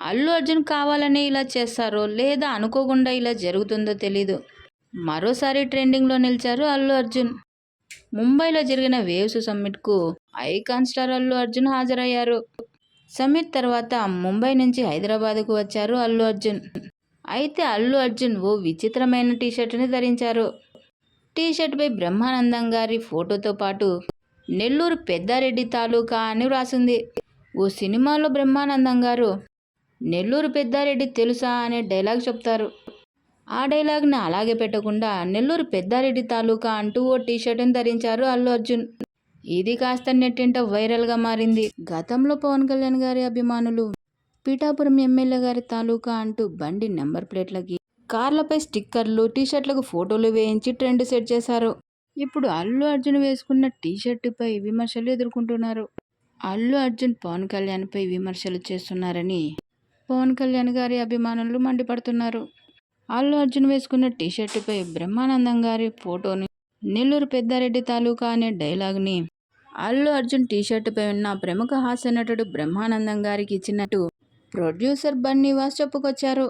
అల్లు అర్జున్ కావాలని ఇలా చేస్తారో లేదా అనుకోకుండా ఇలా జరుగుతుందో తెలీదు. మరోసారి ట్రెండింగ్లో నిలిచారు అల్లు అర్జున్. ముంబైలో జరిగిన వేవ్స్ సమ్మిట్కు ఐకాన్ స్టార్ అల్లు అర్జున్ హాజరయ్యారు. సమ్మిట్ తర్వాత ముంబై నుంచి హైదరాబాద్కు వచ్చారు అల్లు అర్జున్. అయితే అల్లు అర్జున్ ఓ విచిత్రమైన టీషర్ట్ని ధరించారు. టీషర్ట్పై బ్రహ్మానందం గారి ఫోటోతో పాటు నెల్లూరు పెద్దారెడ్డి తాలూకా అని వ్రాసింది. ఓ సినిమాలో బ్రహ్మానందం గారు నెల్లూరు పెద్దారెడ్డి తెలుసా అనే డైలాగ్ చెప్తారు. ఆ డైలాగ్ని అలాగే పెట్టకుండా నెల్లూరు పెద్దారెడ్డి తాలూకా అంటూ ఓ టీషర్ట్ని ధరించారు అల్లు అర్జున్. ఇది కాస్త నెట్టింట వైరల్గా మారింది. గతంలో పవన్ కళ్యాణ్ గారి అభిమానులు పీఠాపురం ఎమ్మెల్యే గారి తాలూకా అంటూ బండి నెంబర్ ప్లేట్లకి కార్లపై స్టిక్కర్లు టీషర్ట్లకు ఫోటోలు వేయించి ట్రెండ్ సెట్ చేశారు. ఇప్పుడు అల్లు అర్జున్ వేసుకున్న టీషర్టుపై విమర్శలు ఎదుర్కొంటున్నారు. అల్లు అర్జున్ పవన్ కళ్యాణ్పై విమర్శలు చేస్తున్నారని పవన్ కళ్యాణ్ గారి అభిమానులు మండిపడుతున్నారు. అల్లు అర్జున్ వేసుకున్న టీషర్టుపై బ్రహ్మానందం గారి ఫోటోని నెల్లూరు పెద్దారెడ్డి తాలూకా అనే డైలాగ్ని అల్లు అర్జున్ టీషర్టుపై ఉన్న ప్రముఖ హాస్య నటుడు బ్రహ్మానందం గారికి ఇచ్చినట్టు ప్రొడ్యూసర్ బన్నీవాస్ చెప్పుకొచ్చారు.